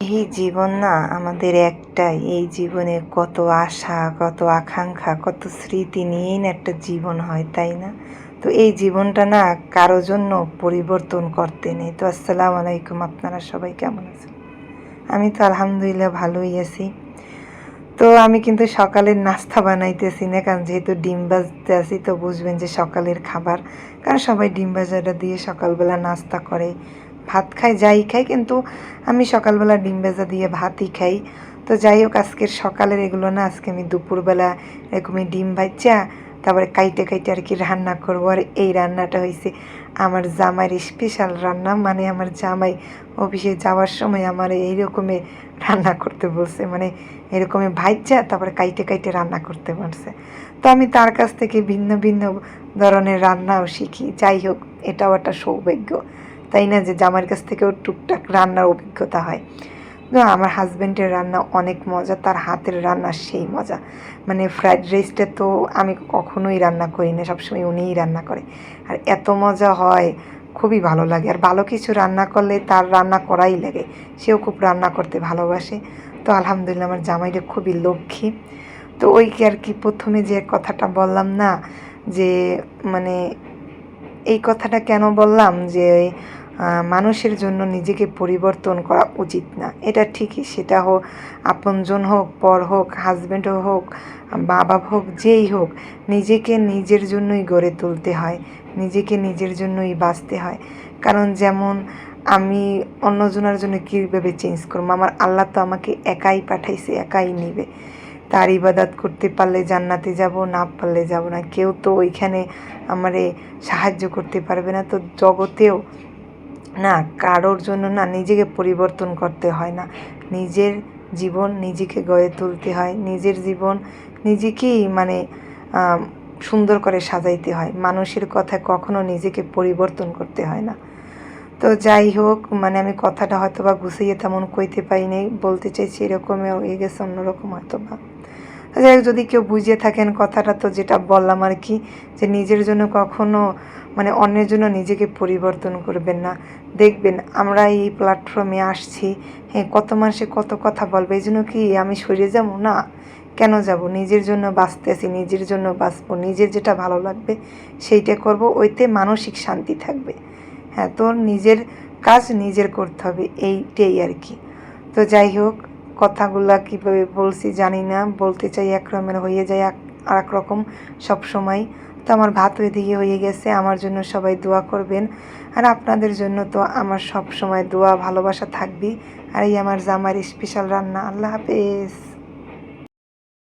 এই জীবন না আমাদের একটাই। এই জীবনে কত আশা, কত আকাঙ্ক্ষা, কত স্মৃতি নিয়েই না একটা জীবন হয়, তাই না? তো এই জীবনটা না কারও জন্য পরিবর্তন করতে নেই। তো আসসালাম আলাইকুম, আপনারা সবাই কেমন আছেন? আমি তো আলহামদুলিল্লাহ ভালোই আছি। তো আমি কিন্তু সকালের নাস্তা বানাইতেছি না, কারণ যেহেতু ডিম ভাজতে আছি, তো বুঝবেন যে সকালের খাবার। কারণ সবাই ডিম ভাজাটা দিয়ে সকালবেলা নাস্তা করে। ভাত খাই, যাই খাই, কিন্তু আমি সকালবেলা ডিম ভেজা দিয়ে ভাতই খাই। তো যাই হোক, আজকের সকালের এগুলো না, আজকে আমি দুপুরবেলা এরকমই ডিম ভাজা, তারপরে কাইটে কাইটে আর কি রান্না করব। আর এই রান্নাটা হয়েছে আমার জামাইয়ের স্পেশাল রান্না মানে আমার জামাই অফিসে যাওয়ার সময় আমার এইরকমই রান্না করতে বলছে মানে এরকমই ভাইজা তারপরে কাইটে কাইটে রান্না করতে বলছে। তো আমি তার কাছ থেকে ভিন্ন ভিন্ন ধরনের রান্নাও শিখি। যাই হোক, এটাও একটা সৌভাগ্য। তাই না যে জামার কাছ থেকেও টুকটাক রান্নার অভিজ্ঞতা হয়? তো আমার হাজব্যান্ডের রান্না অনেক মজা, তার হাতের রান্না সেই মজা। মানে ফ্রাইড রাইসটা তো আমি কখনোই রান্না করি না, সবসময় উনিই রান্না করে। আর এত মজা হয়, খুবই ভালো লাগে। আর ভালো কিছু রান্না করলে তার রান্না করাই লাগে। সেও খুব রান্না করতে ভালোবাসে। তো আলহামদুলিল্লাহ আমার জামাইটা খুবই লক্ষ্মী। তো ওই আর কি প্রথমে যে কথাটা বললাম না, যে মানে এই কথাটা কেন বললাম যে মানুষের জন্য নিজেকে পরিবর্তন করা উচিত না। এটা ঠিকই, সেটা হোক আপনজন হোক পর হোক হাজব্যান্ড হোক, বাবা হোক, যেই হোক, নিজেকে নিজের জন্যই গড়ে তুলতে হয়, নিজেকে নিজের জন্যই বাঁচতে হয়। কারণ যেমন আমি অন্যজনের জন্য কীভাবে চেঞ্জ করব? আমার আল্লাহ তো আমাকে একাই পাঠাইছে, একাই নিবে। তার ইবাদাত করতে পারলে জান্নাতে যাব, না পারলে যাব না। কেউ তো ওইখানে আমারে সাহায্য করতে পারবে না। তো জগতেও না, কারোর জন্য না, নিজেকে পরিবর্তন করতে হয় না। নিজের জীবন নিজেকে গড়ে তুলতে হয়। নিজের জীবন নিজেকেই মানে সুন্দর করে সাজাইতে হয়। মানুষের কথা কখনো নিজেকে পরিবর্তন করতে হয় না। তো যাই হোক মানে আমি কথাটা হয়তো বা গুছিয়ে তেমন কইতে পারি নাই, বলতে চাইছি এরকমই হয়ে গেছে, অন্যরকম হয়তো বা যাই হোক যদি কেউ বুঝে থাকেন কথাটা, তো যেটা বললাম আর কি, যে নিজের জন্য কখনো মানে অন্যের জন্য নিজেকে পরিবর্তন করবেন না। দেখবেন আমরা এই প্ল্যাটফর্মে আসছি হ্যাঁ কত মানুষে কত কথা বলবে, এই জন্য কি আমি সরে যাব? না। কেন যাব? নিজের জন্য বাঁচতে আছি, নিজের জন্য বাঁচবো, নিজের যেটা ভালো লাগবে সেইটা করব, ওইতে মানসিক শান্তি থাকবে। হ্যাঁ তো নিজের কাজ নিজের করতে হবে, এইটাই আর কি। তো যাই হোক কথাগুলো কীভাবে বলছি জানি না। বলতে চাই এক রকমের হয়ে যায় আর এক রকম সবসময় তো আমার ভাত ওইদিকে হয়ে গেছে। আমার জন্য সবাই দোয়া করবেন। আর আপনাদের জন্য তো আমার সব সময় দোয়া, ভালোবাসা থাকবে আর এই আমার জামার স্পেশাল রান্না। আল্লাহ হাফেজ।